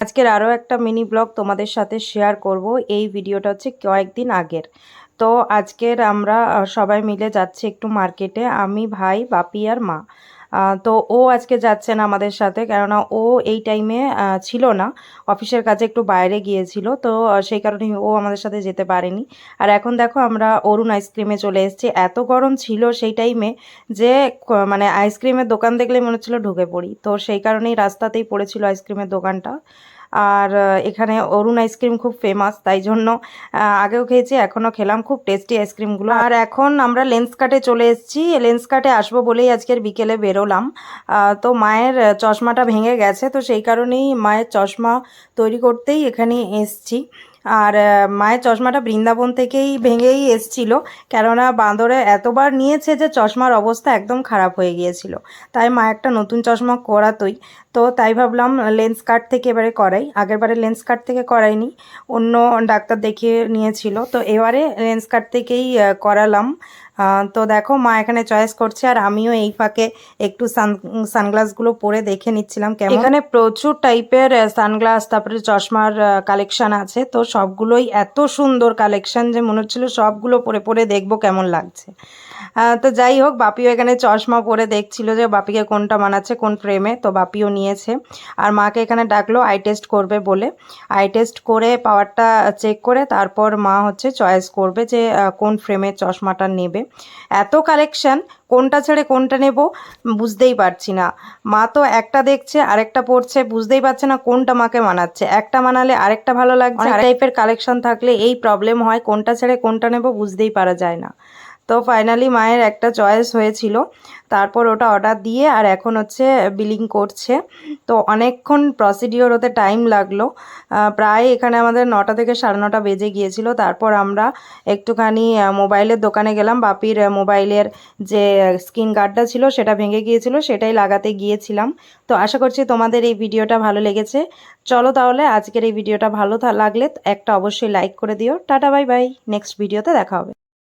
আজকের আরও একটা মিনি ব্লগ তোমাদের সাথে শেয়ার করব। এই ভিডিওটা হচ্ছে কয়েকদিন আগের। তো আজকের আমরা সবাই মিলে যাচ্ছি একটু মার্কেটে। আমি, ভাই, বাপি আর মা। তো ও আজকে যাচ্ছে না আমাদের সাথে, কেননা ও এই টাইমে ছিল না। অফিসের কাজে একটু বাইরে গিয়েছিল, তো সেই কারণে ও আমাদের সাথে যেতে পারেনি। আর এখন দেখো আমরা অরুণ আইসক্রিমে চলে এসেছি। এত গরম ছিল সেই টাইমে যে মানে আইসক্রিমের দোকান দেখলে মনে হচ্ছিল ঢুকে পড়ি। তো সেই কারণেই রাস্তাতেই পড়েছিল আইসক্রিমের দোকানটা। আর এখানে অরুণ আইসক্রিম খুব ফেমাস তাই জন্য আগেও খেয়েছি এখনও খেলাম, খুব টেস্টি আইসক্রিমগুলো। আর এখন আমরা লেন্স কাটে চলে এসেছি লেন্স কাটে আসব বলেই আজকের বিকেলে বেরোলাম। তো মায়ের চশমাটা ভেঙে গেছে, তো সেই কারণেই মায়ের চশমা তৈরি করতেই এখানে এসছি। আর মায়ের চশমাটা বৃন্দাবন থেকেই ভেঙেই এসছিল। কেননা বাঁদরে এতবার নিয়েছে যে চশমার অবস্থা একদম খারাপ হয়ে গিয়েছিল। তাই মা একটা নতুন চশমা করাতই। তো তাই ভাবলাম লেন্স কাট থেকে এবারে করাই। আগেরবারে লেন্স কাট থেকে করাইনি। অন্য ডাক্তার দেখিয়ে নিয়েছিল। তো এবারে লেন্স কাট থেকেই করালাম। তো দেখো, মা এখানে চয়েস করছে, আর আমিও এই ফাঁকে একটু সান সানগ্লাসগুলো পরে দেখে নিচ্ছিলাম কেমন। এখানে প্রচুর টাইপের সানগ্লাস তারপরে চশমার কালেকশন আছে, তো সবগুলোই এত সুন্দর কালেকশন যে মনে হচ্ছিল সবগুলো পরে পরে দেখব কেমন লাগছে। তো যাই হোক বাপিও এখানে চশমা পরে দেখছিল যে বাপিকে কোনটা মানাচ্ছে কোন ফ্রেমে তো বাপিও নিয়েছে। আর মাকে এখানে ডাকলো আই টেস্ট করবে বলে। আই টেস্ট করে পাওয়ারটা চেক করে তারপর মা হচ্ছে চয়েস করবে যে কোন ফ্রেমের চশমাটা নেবে। এত কালেকশন কোনটা ছেড়ে কোনটা নেব বুঝতেই পারছি না। মা তো একটা দেখছে আরেকটা পড়ছে বুঝতেই পারছে না কোনটা মাকে মানাচ্ছে। একটা মানালে আরেকটা ভালো লাগছে আর টাইপের কালেকশন থাকলে এই প্রবলেম হয় কোনটা ছেড়ে কোনটা নেব বুঝতেই পারা যায় না। তো ফাইনালি মায়ের একটা চয়েস হয়েছিল। তারপর ওটা অর্ডার দিয়ে আর এখন হচ্ছে বিলিং করছে। তো অনেকক্ষণ প্রসিডিওর হতে টাইম লাগল। প্রায় এখানে আমাদের নটা থেকে সাড়ে নটা বেজে গিয়েছিল। তারপর আমরা একটুখানি মোবাইলের দোকানে গেলাম। বাপির মোবাইলের যে স্ক্রিন গার্ডটা ছিল সেটা ভেঙে গিয়েছিল। সেটাই লাগাতে গিয়েছিলাম। তো আশা করছি তোমাদের এই ভিডিওটা ভালো লেগেছে। চলো তাহলে আজকের এই ভিডিওটা ভালো লাগলে একটা অবশ্যই লাইক করে দিও। টাটা বাই বাই নেক্সট ভিডিওতে দেখা হবে।